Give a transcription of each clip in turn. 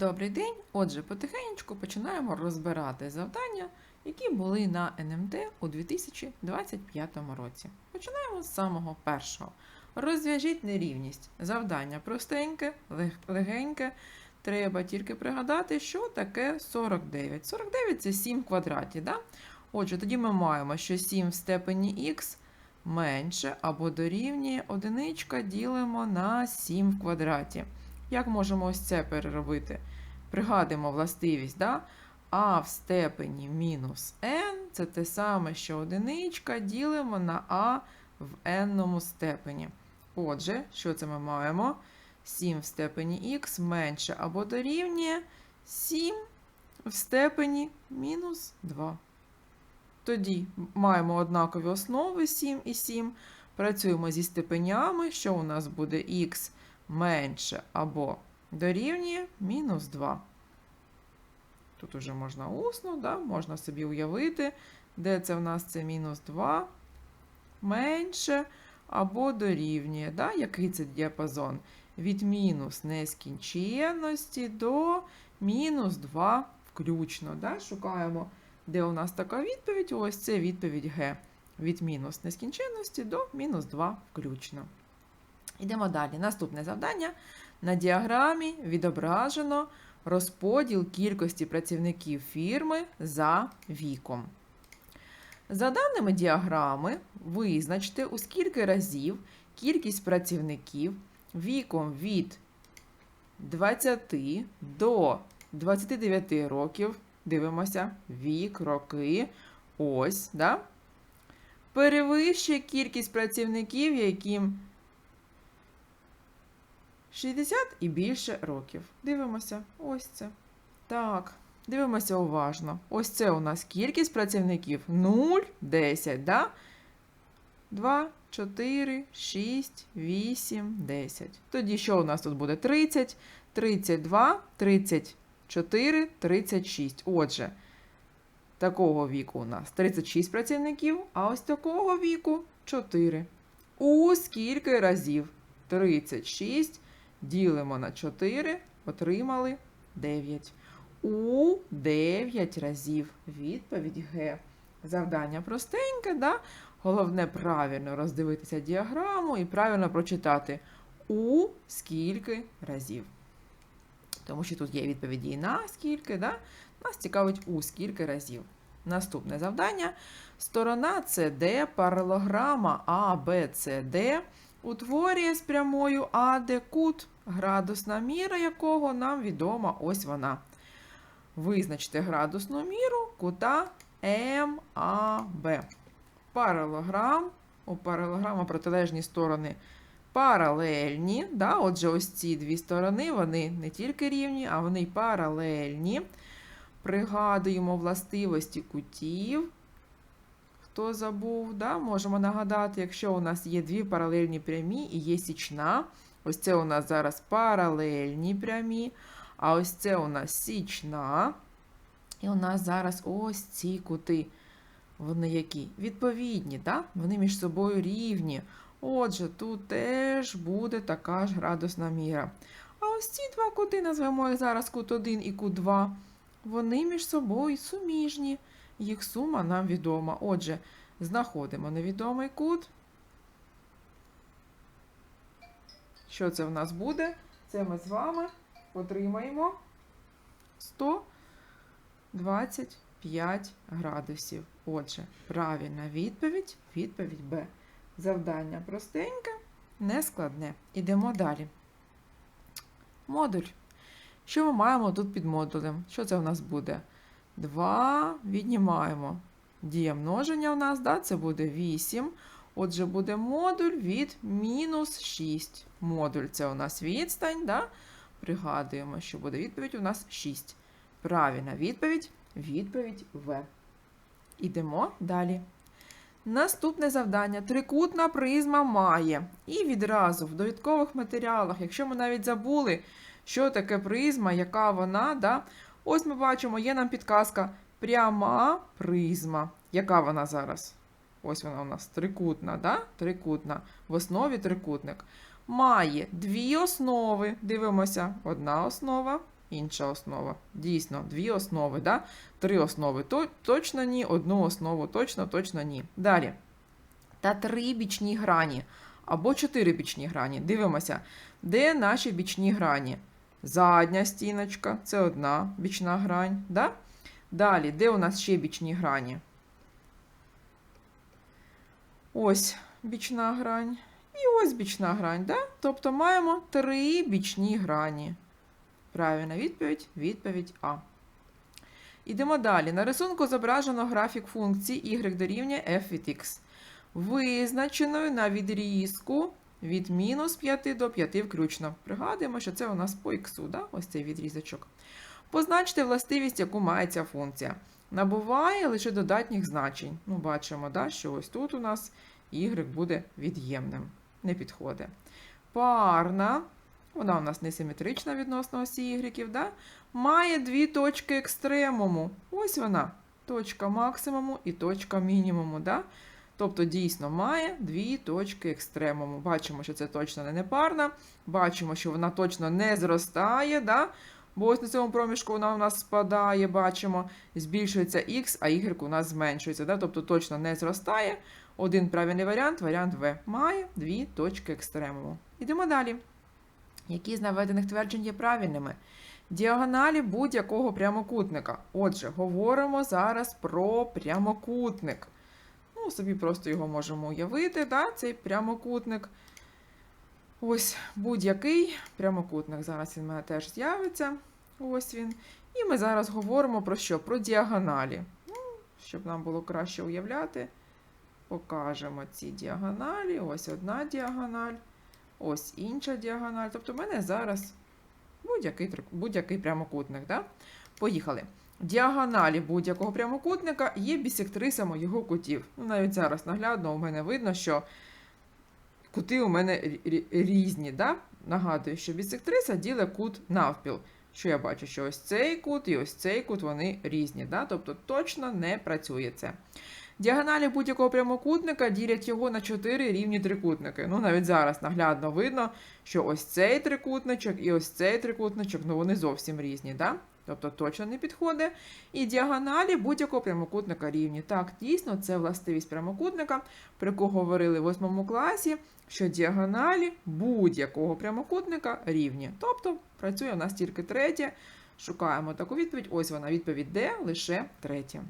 Добрий день! Отже, потихеньку починаємо розбирати завдання, які були на НМТ у 2025 році. Починаємо з самого першого. Розв'яжіть нерівність. Завдання простеньке, легеньке. Треба тільки пригадати, що таке 49. 49 це 7 в квадраті. Да? Отже, тоді ми маємо, що 7 в степені х менше або дорівнює одиничка ділимо на 7 в квадраті. Як можемо ось це переробити? Пригадуємо властивість, да? а в степені мінус n це те саме, що одиничка ділимо на а в n степені. Отже, що це ми маємо? 7 в степені х менше або дорівнює 7 в степені мінус 2. Тоді маємо однакові основи 7 і 7. Працюємо зі степенями, що у нас буде х менше або дорівнює мінус 2. Тут уже можна усно, да? можна собі уявити, де це в нас це мінус 2 менше або дорівнює. Да? Який це діапазон? Від мінус нескінченності до мінус 2 включно. Да? Шукаємо, де у нас така відповідь. Ось це відповідь Г. Від мінус нескінченності до мінус 2 включно. Йдемо далі. Наступне завдання. На діаграмі відображено розподіл кількості працівників фірми за віком. За даними діаграми, визначте, у скільки разів кількість працівників віком від 20 до 29 років, дивимося, вік, роки, ось, да? перевищує кількість працівників, яким 60 і більше років. Дивимося, ось це. Так, дивимося уважно. Ось це у нас кількість працівників 0, 10, да? 2, 4, 6, 8, 10. Тоді що у нас тут буде? 30, 32, 34, 36. Отже, такого віку у нас 36 працівників, а ось такого віку 4. У скільки разів? 36 ділимо на 4, отримали 9. У 9 разів. Відповідь Г. Завдання простеньке, да? Головне правильно роздивитися діаграму і правильно прочитати у скільки разів. Тому що тут є відповіді і на скільки, да? нас цікавить у скільки разів. Наступне завдання. Сторона CD паралограма ABCD утворює з прямою АД кут, градусна міра якого нам відома ось вона. Визначте градусну міру кута МАБ. Паралограм. У паралограма протилежні сторони паралельні. Да? Отже, ось ці дві сторони, вони не тільки рівні, а вони й паралельні. Пригадуємо властивості кутів. Хто забув, да? можемо нагадати, якщо у нас є дві паралельні прямі і є січна. Ось це у нас зараз паралельні прямі. А ось це у нас січна. І у нас зараз ось ці кути. Вони які? Відповідні, да? вони між собою рівні. Отже, тут теж буде така ж градусна міра. А ось ці два кути, назвемо їх зараз кут 1 і кут 2, вони між собою суміжні. Їх сума нам відома. Отже, знаходимо невідомий кут. Що це в нас буде? Це ми з вами отримаємо 125 градусів. Отже, правильна відповідь відповідь Б. Завдання простеньке, нескладне. Ідемо далі. Модуль. Що ми маємо тут під модулем? Що це у нас буде? 2 віднімаємо. Дія множення у нас, да, це буде 8. Отже, буде модуль від мінус 6. Модуль це у нас відстань. Да? Пригадуємо, що буде відповідь у нас 6. Правильна відповідь відповідь В. Ідемо далі. Наступне завдання. Трикутна призма має. І відразу в довідкових матеріалах, якщо ми навіть забули, що таке призма, яка вона, да? Ось ми бачимо, є нам підказка пряма призма. Яка вона зараз? Ось вона у нас трикутна, да? трикутна. В основі трикутник. Має дві основи. Дивимося, одна основа, інша основа. Дійсно, дві основи, да? три основи. То, точно ні, одну основу точно, точно ні. Далі. Та три бічні грані або чотири бічні грані. Дивимося, де наші бічні грані? Задня стіночка це одна бічна грань. Да? Далі, де у нас ще бічні грані? Ось бічна грань. І ось бічна грань. Да? Тобто маємо три бічні грані. Правильна відповідь відповідь А. Ідемо далі. На рисунку зображено графік функції y дорівнює f від x, визначеною на відрізку від мінус 5 до 5 включно. Пригадуємо, що це у нас по х, да? ось цей відрізочок. Позначте властивість, яку має ця функція. Набуває лише додатніх значень. Ну, бачимо, да, що ось тут у нас y буде від'ємним. Не підходить. Парна, вона у нас несиметрична відносно осі y, да? має дві точки екстремуму. Ось вона, точка максимуму і точка мінімуму. Да? Тобто, дійсно має дві точки екстремуму. Бачимо, що це точно не непарна. Бачимо, що вона точно не зростає. Да? Бо ось на цьому проміжку вона у нас спадає, бачимо, збільшується х, а y у нас зменшується. Да? Тобто точно не зростає. Один правильний варіант, варіант В. Має дві точки екстремуму. Йдемо далі. Які з наведених тверджень є правильними? Діагоналі будь-якого прямокутника. Отже, говоримо зараз про прямокутник. Ну, собі просто його можемо уявити, да? цей прямокутник. Ось будь-який прямокутник. Зараз він в мене теж з'явиться. Ось він. І ми зараз говоримо про що? Про діагоналі. Ну, щоб нам було краще уявляти, покажемо ці діагоналі. Ось одна діагональ, ось інша діагональ. Тобто, в мене зараз будь-який будь-який прямокутник. Да? Поїхали. Діагоналі будь-якого прямокутника є бісектрисами його кутів. Ну, навіть зараз наглядно у мене видно, що кути у мене рі- рі- різні. Да? Нагадую, що бісектриса діле кут навпіл. Що я бачу, що ось цей кут і ось цей кут вони різні. Да? Тобто точно не працює це. Діагоналі будь-якого прямокутника ділять його на чотири рівні трикутники. Ну, навіть зараз наглядно видно, що ось цей трикутничок і ось цей трикутничок, ну вони зовсім різні. Да? Тобто точно не підходить. І діагоналі будь-якого прямокутника рівні. Так, дійсно, це властивість прямокутника, про яку говорили в 8 класі, що діагоналі будь-якого прямокутника рівні. Тобто працює у нас тільки третє. Шукаємо таку відповідь. Ось вона, відповідь Д, лише третє.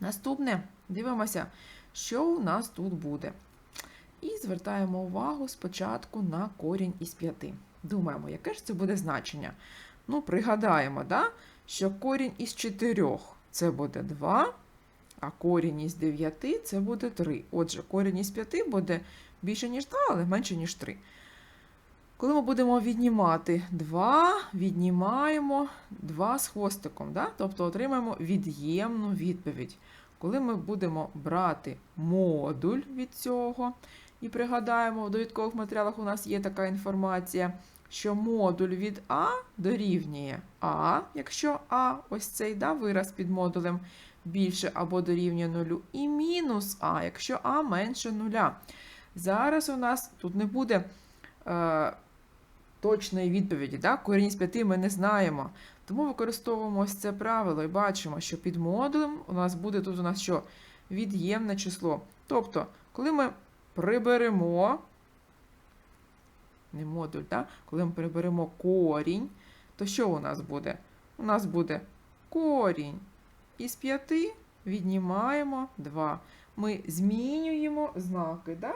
Наступне, дивимося, що у нас тут буде. І звертаємо увагу спочатку на корінь із 5. Думаємо, яке ж це буде значення? Ну, пригадаємо, да? що корінь із 4 це буде 2, а корінь із 9 це буде 3. Отже, корінь із 5 буде більше, ніж 2, але менше, ніж 3. Коли ми будемо віднімати 2, віднімаємо 2 з хвостиком, да? тобто отримаємо від'ємну відповідь. Коли ми будемо брати модуль від цього, і пригадаємо, в довідкових матеріалах у нас є така інформація, що модуль від А дорівнює А, якщо А, ось цей да, вираз під модулем більше або дорівнює нулю, і мінус А, якщо А менше нуля. Зараз у нас тут не буде е, точної відповіді. Да? Корінь з 5 ми не знаємо. Тому використовуємо ось це правило і бачимо, що під модулем у нас буде тут у нас що? Від'ємне число. Тобто, коли ми приберемо, не модуль, да? коли ми приберемо корінь, то що у нас буде? У нас буде корінь із 5 віднімаємо 2. Ми змінюємо знаки да?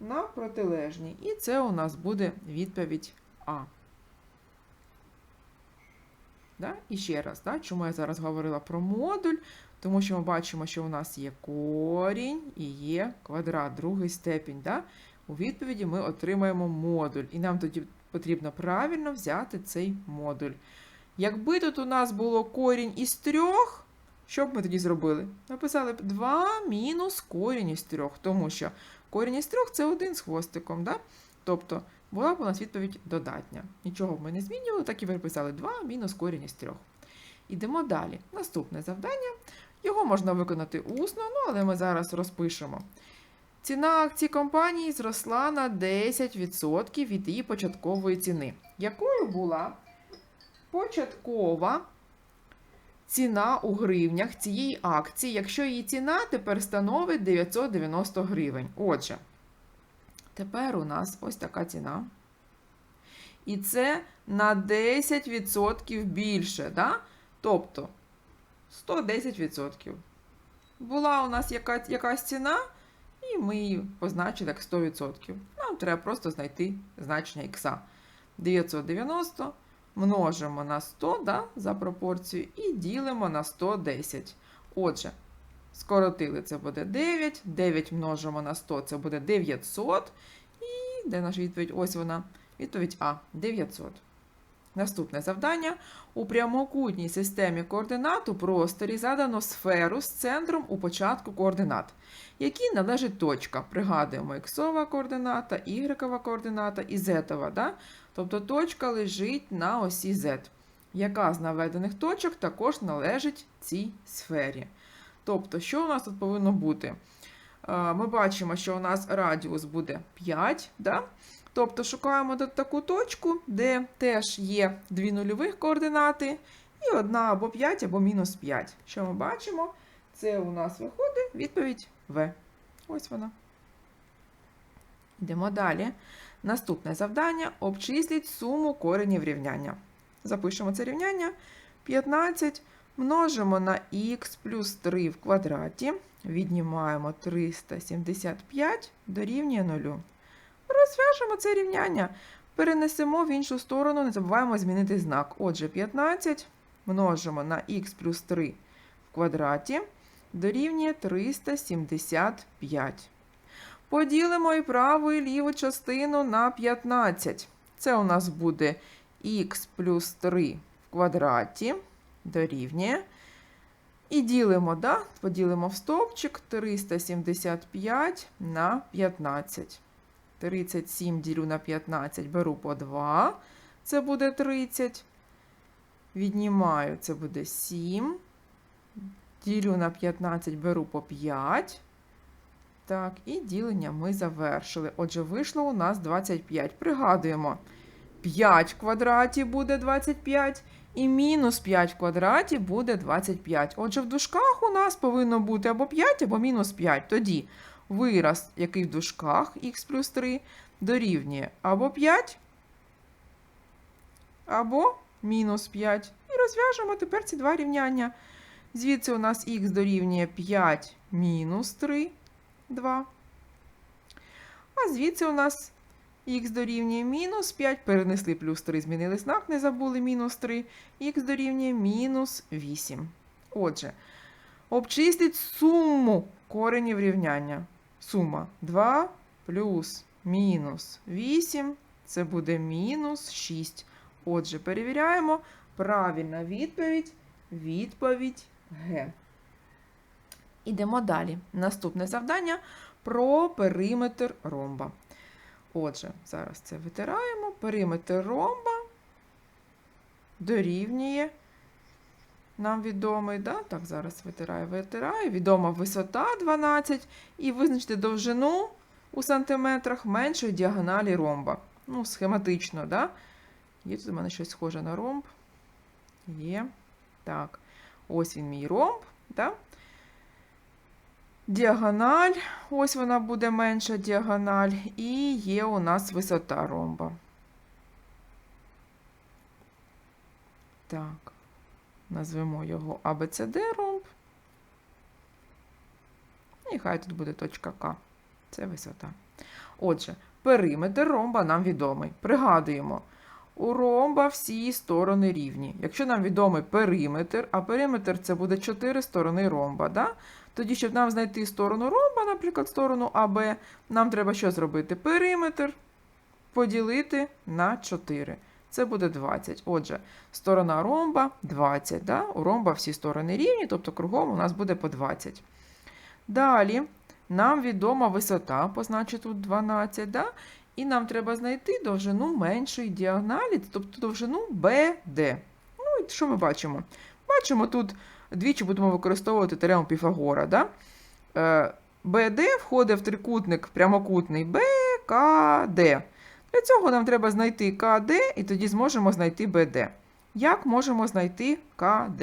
на протилежні. І це у нас буде відповідь А. Да? І ще раз, да? чому я зараз говорила про модуль? Тому що ми бачимо, що у нас є корінь і є квадрат, другий степінь. Да? У відповіді ми отримаємо модуль. І нам тоді потрібно правильно взяти цей модуль. Якби тут у нас було корінь із трьох, що б ми тоді зробили? Написали б 2 мінус корінь із трьох, тому що корінь із трьох це один з хвостиком. Да? Тобто була б у нас відповідь додатня. Нічого б ми не змінювали, так і переписали 2 мінус корінь із трьох. Ідемо далі. Наступне завдання. Його можна виконати усно, ну, але ми зараз розпишемо. Ціна акцій компанії зросла на 10% від її початкової ціни. Якою була початкова ціна у гривнях цієї акції, якщо її ціна тепер становить 990 гривень. Отже, тепер у нас ось така ціна. І це на 10% більше. Да? Тобто 110%. Була у нас яка, якась ціна, і ми її позначили як 100%. Нам треба просто знайти значення х. 990 множимо на 100 да, за пропорцію і ділимо на 110. Отже, скоротили це буде 9, 9 множимо на 100 це буде 900. І де наша відповідь? Ось вона. Відповідь А 900. Наступне завдання. У прямокутній системі координат у просторі задано сферу з центром у початку координат, якій належить точка. Пригадуємо іксова координата, ігрекова координата і зетова. Да? Тобто точка лежить на осі Z. Яка з наведених точок також належить цій сфері. Тобто, що у нас тут повинно бути? Е, Ми бачимо, що у нас радіус буде 5. Да? Тобто шукаємо таку точку, де теж є дві нульових координати, і одна або 5, або мінус 5. Що ми бачимо? Це у нас виходить відповідь В. Ось вона. Йдемо далі. Наступне завдання обчисліть суму коренів рівняння. Запишемо це рівняння. 15 множимо на х плюс 3 в квадраті. Віднімаємо 375 дорівнює 0. Розв'яжемо це рівняння. Перенесемо в іншу сторону, не забуваємо змінити знак. Отже, 15 множимо на х плюс 3 в квадраті дорівнює 375. Поділимо і праву, і ліву частину на 15. Це у нас буде х плюс 3 в квадраті дорівнює. І ділимо, да? поділимо в стовпчик 375 на 15. 37 ділю на 15, беру по 2. Це буде 30. Віднімаю, це буде 7. Ділю на 15, беру по 5. Так, і ділення ми завершили. Отже, вийшло у нас 25. Пригадуємо, 5 в квадраті буде 25, і мінус 5 в квадраті буде 25. Отже, в дужках у нас повинно бути або 5, або мінус 5. Тоді вираз, який в дужках х плюс 3, дорівнює або 5, або мінус 5. І розв'яжемо тепер ці два рівняння. Звідси у нас х дорівнює 5 мінус 3, 2. А звідси у нас х дорівнює мінус 5, перенесли плюс 3, змінили знак, не забули мінус 3, х дорівнює мінус 8. Отже, обчистіть суму коренів рівняння. Сума 2 плюс мінус 8, це буде мінус 6. Отже, перевіряємо. Правильна відповідь. Відповідь Г. Ідемо далі. Наступне завдання про периметр ромба. Отже, зараз це витираємо. Периметр ромба дорівнює. Нам відомий, да? так, зараз витираю, витираю. Відома висота 12. І визначити довжину у сантиметрах меншої діагоналі ромба. Ну, схематично, да? Є тут у мене щось схоже на ромб. Є. Так, ось він мій ромб. Да? Діагональ, ось вона буде менша діагональ, і є у нас висота ромба. Так, назвемо його ABCD ромб. І хай тут буде точка К. Це висота. Отже, периметр ромба нам відомий. Пригадуємо, у ромба всі сторони рівні. Якщо нам відомий периметр, а периметр це буде 4 сторони ромба. Да? Тоді, щоб нам знайти сторону ромба, наприклад, сторону АБ, нам треба що зробити? Периметр поділити на 4. Це буде 20. Отже, сторона ромба 20. Да? У ромба всі сторони рівні, тобто кругом у нас буде по 20. Далі нам відома висота, позначить тут 12. Да? І нам треба знайти довжину меншої діагоналі, тобто довжину BD. Ну, і що ми бачимо? Бачимо тут двічі будемо використовувати теорему Піфагора. Да? Е, BD входить в трикутник прямокутний БКД. Для цього нам треба знайти КД і тоді зможемо знайти БД. Як можемо знайти КД?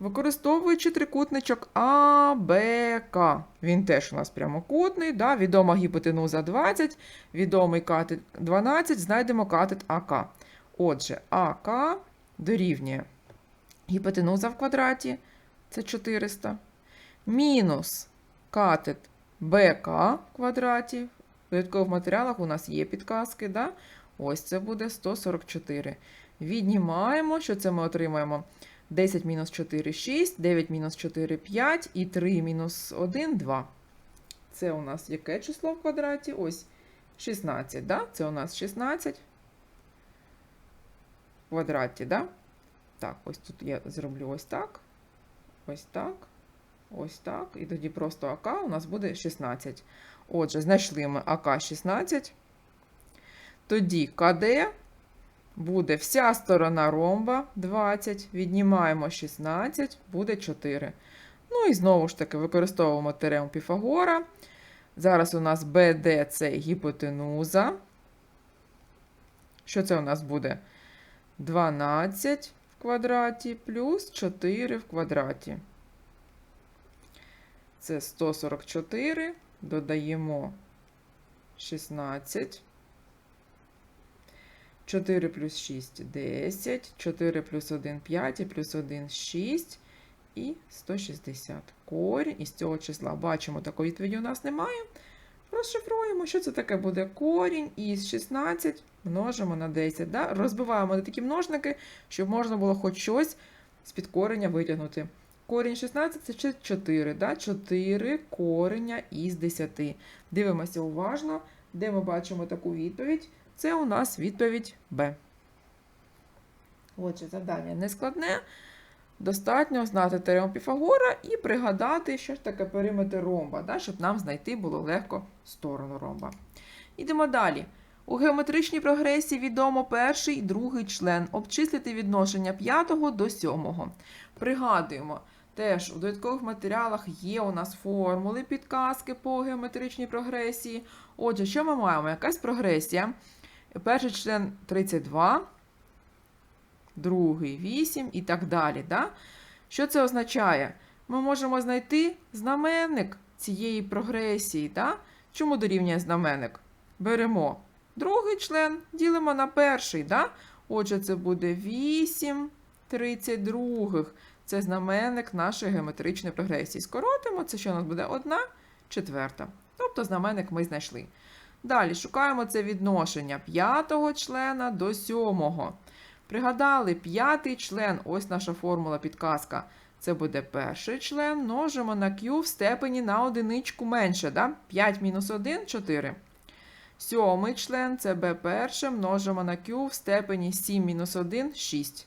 Використовуючи трикутничок АБК. Він теж у нас прямокутний, да? відома гіпотенуза 20, відомий катет 12, знайдемо катет АК. Отже, АК дорівнює гіпотенуза в квадраті це 400, мінус катет БК в квадраті. В додаткових матеріалах у нас є підказки. Да? Ось це буде 144. Віднімаємо, що це ми отримаємо? 10 мінус 4 6, 9 мінус 4 5 і 3 мінус 1 2. Це у нас яке число в квадраті? Ось 16, да? Це у нас 16 в квадраті, да? Так, ось тут я зроблю ось так. Ось так. Ось так. І тоді просто АК у нас буде 16. Отже, знайшли ми АК 16. Тоді КД буде вся сторона ромба 20. Віднімаємо 16, буде 4. Ну і знову ж таки використовуємо теорему Піфагора. Зараз у нас BD це гіпотенуза. Що це у нас буде? 12 в квадраті плюс 4 в квадраті. Це 144. Додаємо 16. 4 плюс 6 10. 4 плюс 1 5 і плюс 1 6 і 160. Корінь із цього числа. Бачимо, такої відповіді у нас немає. Розшифруємо, що це таке буде корінь із 16 множимо на 10. Да? Розбиваємо на такі множники, щоб можна було хоч щось з під кореня витягнути. Корінь 16 це ще 4. Да? 4 кореня із 10. Дивимося уважно, де ми бачимо таку відповідь. Це у нас відповідь Б. Отже, завдання не складне. Достатньо знати теорему Піфагора і пригадати, що ж таке периметр ромба, да, щоб нам знайти було легко сторону ромба. Ідемо далі. У геометричній прогресії відомо перший і другий член. Обчислити відношення п'ятого до сьомого. Пригадуємо, теж у додаткових матеріалах є у нас формули підказки по геометричній прогресії. Отже, що ми маємо? Якась прогресія. Перший член 32 другий 8 і так далі. Да? Що це означає? Ми можемо знайти знаменник цієї прогресії. Да? Чому дорівнює знаменник? Беремо другий член, ділимо на перший. Да? Отже, це буде 8 32. Це знаменник нашої геометричної прогресії. Скоротимо, це що у нас буде 1 четверта. Тобто знаменник ми знайшли. Далі шукаємо це відношення п'ятого члена до сьомого. Пригадали, п'ятий член, ось наша формула підказка. Це буде перший член, множимо на q в степені на одиничку менше. Да? 5 мінус 1 4. Сьомий член це b перше, множимо на q в степені 7 мінус 1 6.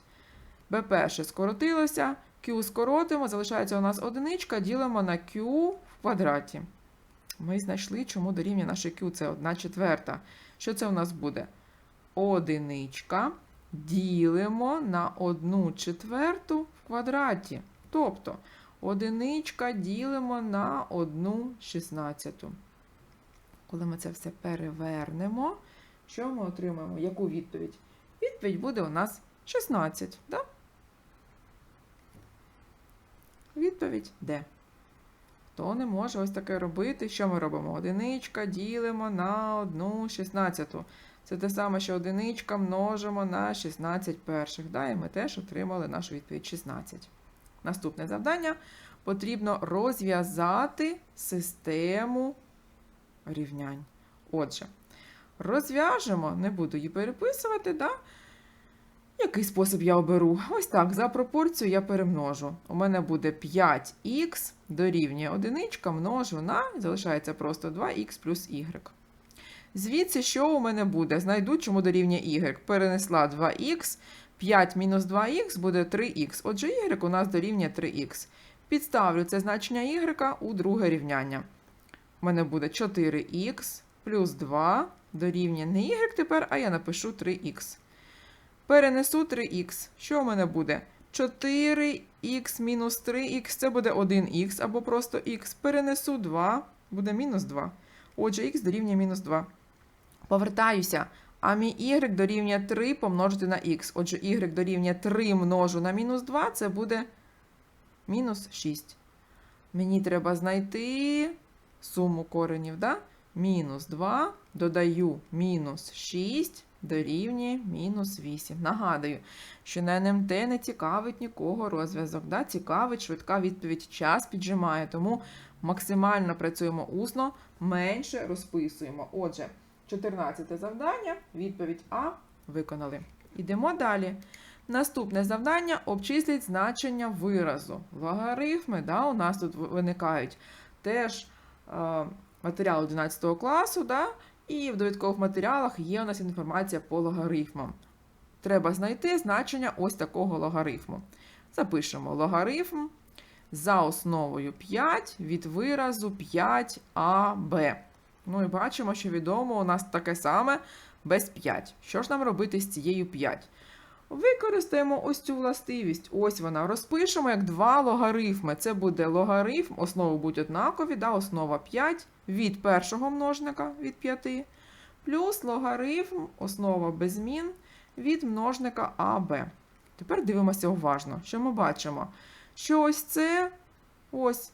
b перше скоротилося, q скоротимо, залишається у нас одиничка, ділимо на q в квадраті. Ми знайшли, чому дорівнює наше q, це 1 четверта. Що це у нас буде? Одиничка ділимо на 1 четверту в квадраті. Тобто одиничка ділимо на 1 шістнадцяту. Коли ми це все перевернемо, що ми отримаємо? Яку відповідь? Відповідь буде у нас 16. Да? Відповідь де? Хто не може ось таке робити? Що ми робимо? Одиничка ділимо на 1 шістнадцяту. Це те саме, що одиничка множимо на 16 перших. Да? І ми теж отримали нашу відповідь 16. Наступне завдання. Потрібно розв'язати систему рівнянь. Отже, розв'яжемо, не буду її переписувати. Да? Який спосіб я оберу? Ось так, за пропорцію я перемножу. У мене буде 5х дорівнює 1 множу на, залишається просто 2х плюс y. Звідси, що у мене буде? Знайду, чому дорівнює y. Перенесла 2х, 5 мінус 2х буде 3х. Отже, y у нас дорівнює 3х. Підставлю це значення y у друге рівняння. У мене буде 4х плюс 2 дорівнює не y тепер, а я напишу 3х. Перенесу 3х. Що у мене буде? 4х мінус 3х це буде 1х або просто х. Перенесу 2, буде мінус 2. Отже, х дорівнює мінус 2. Повертаюся. А мій y дорівнює 3 помножити на х. Отже, y дорівнює 3 множу на мінус 2, це буде мінус 6. Мені треба знайти суму коренів, да? Мінус 2, додаю мінус 6, дорівнює мінус 8. Нагадую, що на НМТ не цікавить нікого розв'язок. Да? Цікавить швидка відповідь, час піджимає, тому максимально працюємо усно, менше розписуємо. Отже, 14 завдання, відповідь А виконали. Ідемо далі. Наступне завдання обчисліть значення виразу. Логарифми, да, у нас тут виникають теж е, матеріал 11 класу, да, і в довідкових матеріалах є у нас інформація по логарифмам. Треба знайти значення ось такого логарифму. Запишемо логарифм за основою 5 від виразу 5аб. Ну і бачимо, що відомо у нас таке саме без 5. Що ж нам робити з цією 5? Використаємо ось цю властивість. Ось вона. Розпишемо як два логарифми. Це буде логарифм, основи будуть однакові, да, основа 5 від першого множника від 5, плюс логарифм, основа без змін від множника АБ. Тепер дивимося уважно, що ми бачимо. Що ось це ось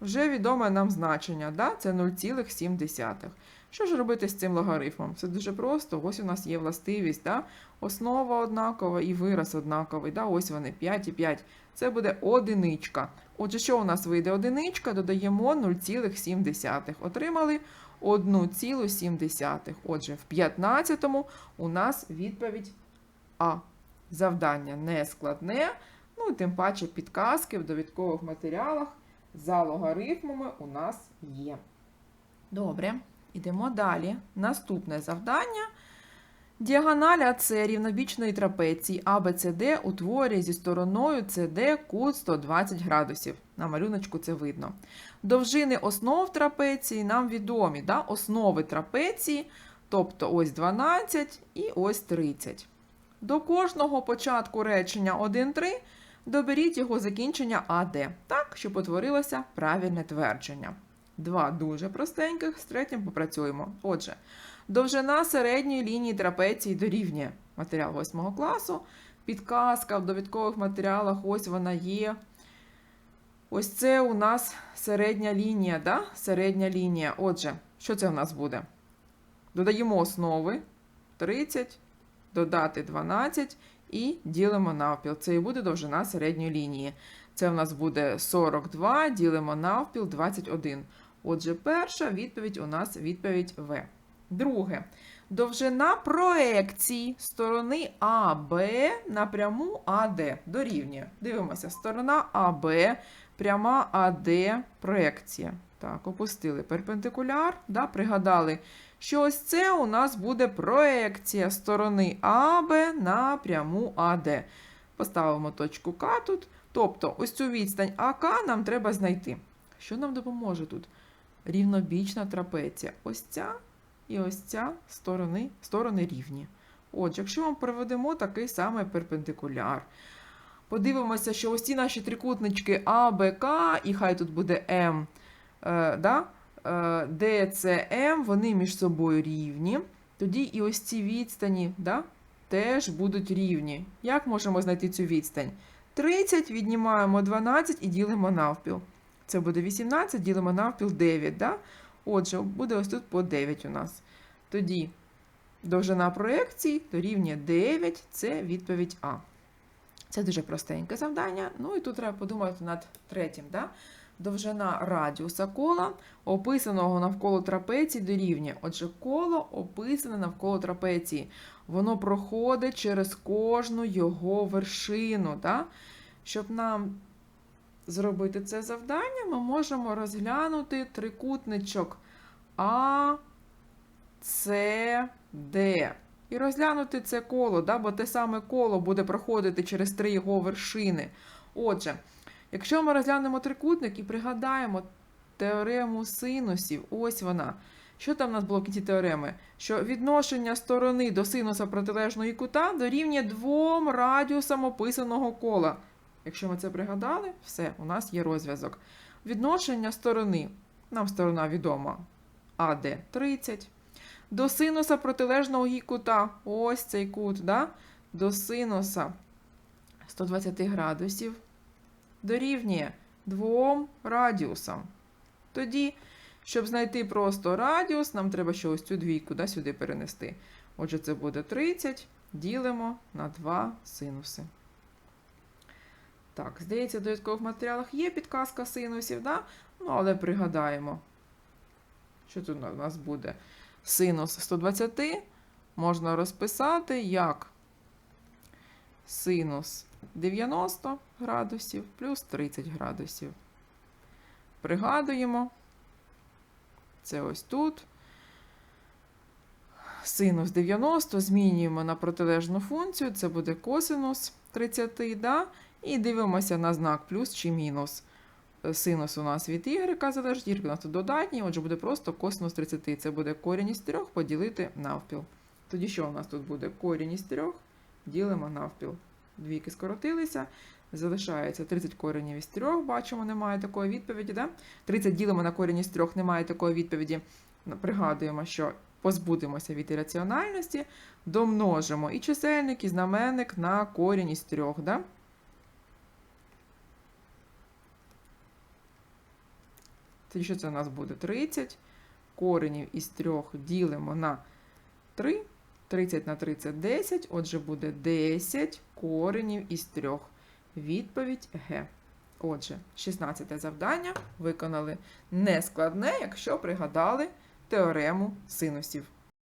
вже відоме нам значення, да? це 0,7. Що ж робити з цим логарифмом? Це дуже просто. Ось у нас є властивість, да? основа однакова і вираз однаковий. Да? Ось вони 5 і 5. Це буде одиничка. Отже, що у нас вийде одиничка? Додаємо 0,7. Отримали 1,7. Отже, в 15-му у нас відповідь А. Завдання не складне. Ну, тим паче підказки в довідкових матеріалах за логарифмами у нас є. Добре, йдемо далі. Наступне завдання. Діагональ АЦ рівнобічної трапеції ABCD утворює зі стороною CD кут 120 градусів. На малюночку це видно. Довжини основ трапеції нам відомі. Да? Основи трапеції, тобто ось 12 і ось 30. До кожного початку речення 1-3 доберіть його закінчення АД, так, щоб утворилося правильне твердження. Два дуже простеньких, з третім попрацюємо. Отже, довжина середньої лінії трапеції дорівнює матеріал 8 класу. Підказка в довідкових матеріалах, ось вона є. Ось це у нас середня лінія. да? Середня лінія. Отже, що це у нас буде? Додаємо основи 30, додати 12 і ділимо навпіл. Це і буде довжина середньої лінії. Це у нас буде 42, ділимо навпіл 21. Отже, перша відповідь у нас відповідь В. Друге. Довжина проекції сторони АБ на пряму АД дорівнює. Дивимося, сторона АБ, пряма АД проекція. Так, опустили перпендикуляр, да, пригадали, що ось це у нас буде проекція сторони АБ на пряму АД. Поставимо точку К тут. Тобто, ось цю відстань АК нам треба знайти. Що нам допоможе тут? Рівнобічна трапеція. Ось ця і ось ця сторони, сторони рівні. Отже, якщо ми проведемо такий самий перпендикуляр, подивимося, що ось ці наші трикутнички А, Б, і хай тут буде М, е, да? Е, Д, С, вони між собою рівні. Тоді і ось ці відстані да? теж будуть рівні. Як можемо знайти цю відстань? 30 віднімаємо 12 і ділимо навпіл. Це буде 18, ділимо навпіл 9. Да? Отже, буде ось тут по 9 у нас. Тоді довжина проекції дорівнює 9, це відповідь А. Це дуже простеньке завдання. Ну і тут треба подумати над третім. Да? Довжина радіуса кола, описаного навколо трапеції, дорівнює. Отже, коло описане навколо трапеції. Воно проходить через кожну його вершину. Да? Щоб нам зробити це завдання, ми можемо розглянути трикутничок А, С, Д. І розглянути це коло, да? бо те саме коло буде проходити через три його вершини. Отже, якщо ми розглянемо трикутник і пригадаємо теорему синусів, ось вона. Що там у нас було в кінці теореми? Що відношення сторони до синуса протилежної кута дорівнює двом радіусам описаного кола. Якщо ми це пригадали, все, у нас є розв'язок. Відношення сторони. Нам сторона відома АД 30. До синуса протилежного їй кута. Ось цей кут, да? До синуса 120 градусів дорівнює 2 радіусам. Тоді, щоб знайти просто радіус, нам треба ще ось цю двійку да, сюди перенести. Отже, це буде 30, ділимо на 2 синуси. Так, здається, в додаткових матеріалах є підказка синусів, да? ну, але пригадаємо, що тут у нас буде синус 120 можна розписати як синус 90 градусів плюс 30 градусів. Пригадуємо, це ось тут. Синус 90 змінюємо на протилежну функцію, це буде косинус 30, да? і дивимося на знак плюс чи мінус. Синус у нас від y залежить, y у нас тут додатній, отже буде просто косинус 30. Це буде корінь із 3 поділити навпіл. Тоді що у нас тут буде? Корінь із 3 ділимо навпіл. Двійки скоротилися. Залишається 30 коренів із 3, бачимо, немає такої відповіді. Да? 30 ділимо на корінь із 3, немає такої відповіді. Пригадуємо, що позбудемося від ірраціональності, домножимо і чисельник, і знаменник на корінь із 3. Да? Що це у нас буде? 30. Коренів із 3 ділимо на 3. 30 на 30 – 10, отже буде 10 коренів із 3. Відповідь Г. Отже, 16 завдання виконали нескладне, якщо пригадали теорему синусів.